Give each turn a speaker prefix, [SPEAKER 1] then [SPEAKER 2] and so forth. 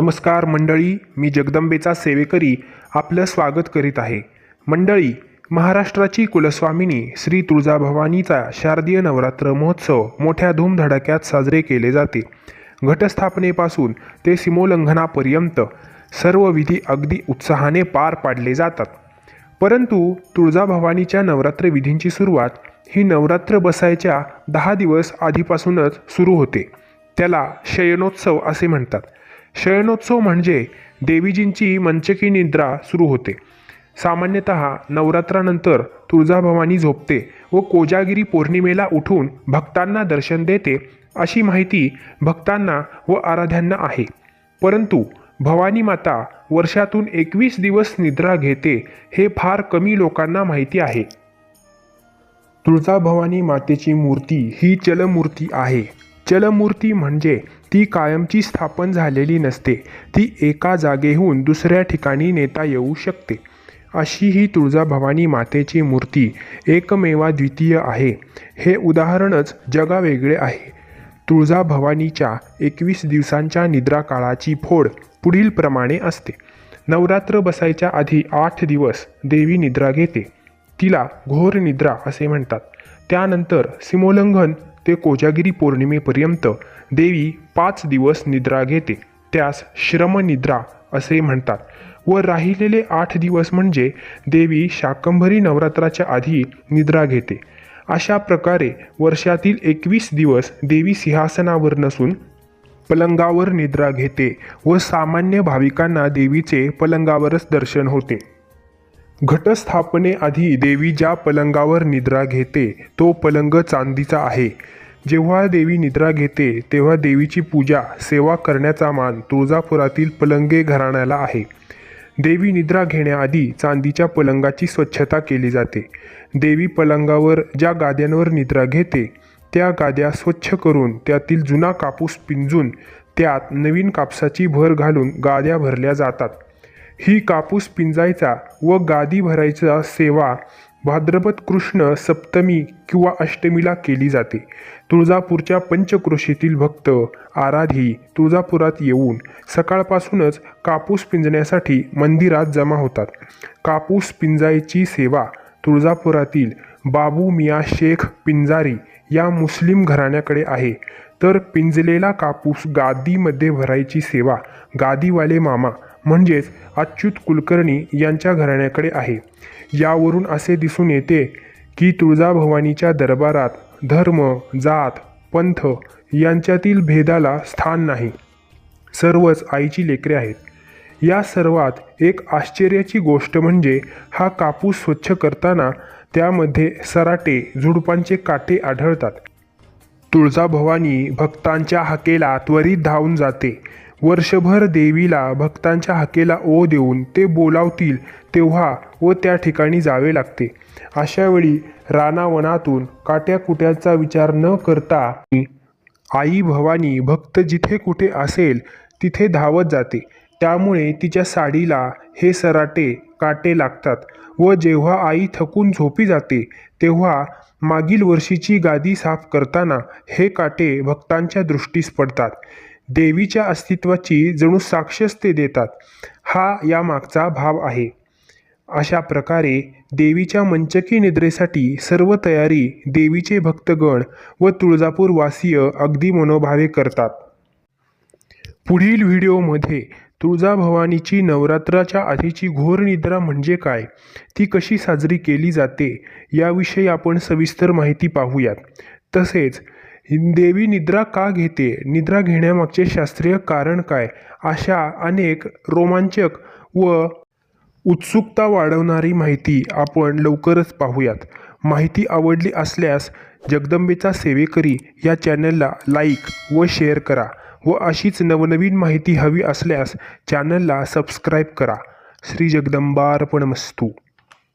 [SPEAKER 1] नमस्कार मंडळी मी जगदंबेचा सेवेकरी आपलं स्वागत करीत आहे. मंडळी महाराष्ट्राची कुलस्वामिनी श्री तुळजाभवानीचा शारदीय नवरात्र महोत्सव मोठ्या धूमधडाक्यात साजरे केले जाते. घटस्थापनेपासून ते सीमोल्लंघनापर्यंत सर्व विधी अगदी उत्साहाने पार पाडले जातात. परंतु तुळजाभवानीच्या नवरात्र विधींची सुरुवात ही नवरात्र बसायच्या दहा दिवस आधीपासूनच सुरू होते. त्याला शयनोत्सव असे म्हणतात. शयनोत्सव म्हणजे देवीजींची मंचकी निद्रा सुरू होते. सामान्यतः नवरात्रानंतर तुळजाभवानी झोपते व कोजागिरी पौर्णिमेला उठून भक्तांना दर्शन देते अशी माहिती भक्तांना व आराध्यांना आहे. परंतु भवानी माता वर्षातून एकवीस दिवस निद्रा घेते हे फार कमी लोकांना माहिती आहे. तुळजाभवानी मातेची मूर्ती ही चलमूर्ती आहे. चलमूर्ती म्हणजे ती कायमची स्थापन झालेली नसते. ती एका जागेहून दुसऱ्या ठिकाणी नेता येऊ शकते. अशी ही तुळजाभवानी मातेची मूर्ती एकमेवा द्वितीय आहे. हे उदाहरणच जगावेगळे आहे. तुळजाभवानीच्या एकवीस दिवसांच्या निद्रा काळाची फोड पुढील प्रमाणे असते. नवरात्र बसायच्या आधी आठ दिवस देवी निद्रा घेते. तिला घोर निद्रा असे म्हणतात. त्यानंतर सीमोल्लंघन ते कोजागिरी पौर्णिमेपर्यंत देवी पाच दिवस निद्रा घेते त्यास श्रमनिद्रा असे म्हणतात. व राहिलेले आठ दिवस म्हणजे देवी शाकंभरी नवरात्राच्या आधी निद्रा घेते. अशा प्रकारे वर्षातील एकवीस दिवस देवी सिंहासनावर नसून पलंगावर निद्रा घेते व सामान्य भाविकांना देवीचे पलंगावरच दर्शन होते. घटस्थापनेआधी देवी ज्या पलंगावर निद्रा घेते तो पलंग चांदीचा आहे. जेव्हा देवी निद्रा घेते तेव्हा देवीची पूजा सेवा करण्याचा मान तुळजापुरातील पलंगे घराण्याला आहे. देवी निद्रा घेण्याआधी चांदीच्या पलंगाची स्वच्छता केली जाते. देवी पलंगावर ज्या गाद्यांवर निद्रा घेते त्या गाद्या स्वच्छ करून त्यातील जुना कापूस पिंजून त्यात नवीन कापसाची भर घालून गाद्या भरल्या जातात. ही कापूस पिंजायचा व गादी भरायचा सेवा भाद्रपद कृष्ण सप्तमी किंवा अष्टमीला केली जाते. तुळजापूरच्या पंचक्रोशीतील भक्त आराधी तुळजापुरात येऊन सकाळपासूनच कापूस पिंजण्यासाठी मंदिरात जमा होतात. कापूस पिंजायची सेवा तुळजापुरातील बाबू मिया शेख पिंजारी या मुस्लिम घराण्याकडे आहे. तर पिंजलेला कापूस गादीमध्ये भरायची सेवा गादीवाले मामा म्हणजेच अच्युत कुलकर्णी यांच्या घराण्याकडे आहे. यावरून असे दिसून येते की तुळजाभवानीच्या दरबारात धर्म जात पंथ यांच्यातील भेदाला स्थान नाही. सर्वच आईची लेकरे आहेत. या सर्वात एक आश्चर्याची गोष्ट म्हणजे हा कापूस स्वच्छ करताना त्यामध्ये सराटे झुडपांचे काटे आढळतात. तुळजाभवानी भक्तांच्या हाकेला त्वरित धावून जाते. वर्षभर देवीला भक्तांच्या हाकेला ओ देऊन ते बोलावतील तेव्हा व त्या ठिकाणी जावे लागते. अशावेळी रानावनातून काट्याकुट्याचा विचार न करता आई भवानी भक्त जिथे कुठे असेल तिथे धावत जाते. त्यामुळे तिच्या साडीला हे सराटे काटे लागतात व जेव्हा आई थकून झोपी जाते तेव्हा मागील वर्षीची गादी साफ करताना हे काटे भक्तांच्या दृष्टीस पडतात. देवीच्या अस्तित्वाची जणू साक्षच ते देतात. हा यामागचा भाव आहे. अशा प्रकारे देवीच्या मंचकी निद्रेसाठी सर्व तयारी देवीचे भक्तगण व तुळजापूर वासीय अगदी मनोभावे करतात. पुढील व्हिडिओमध्ये तुळजाभवानीची नवरात्राच्या आधीची घोर निद्रा म्हणजे काय? ती कशी साजरी केली जाते? याविषयी आपण सविस्तर माहिती पाहूयात. तसेच देवी निद्रा का घेते? निद्रा घेण्यामागचे शास्त्रीय कारण काय? अशा अनेक रोमांचक व उत्सुकता वाढवणारी माहिती आपण लवकरच पाहूयात. माहिती आवडली असल्यास जगदंबेचा सेवेकरी या चॅनलला लाईक व शेअर करा व अशीच नवनवीन माहिती हवी असल्यास चॅनलला सबस्क्राईब करा. श्री जगदंबार्पणमस्तू.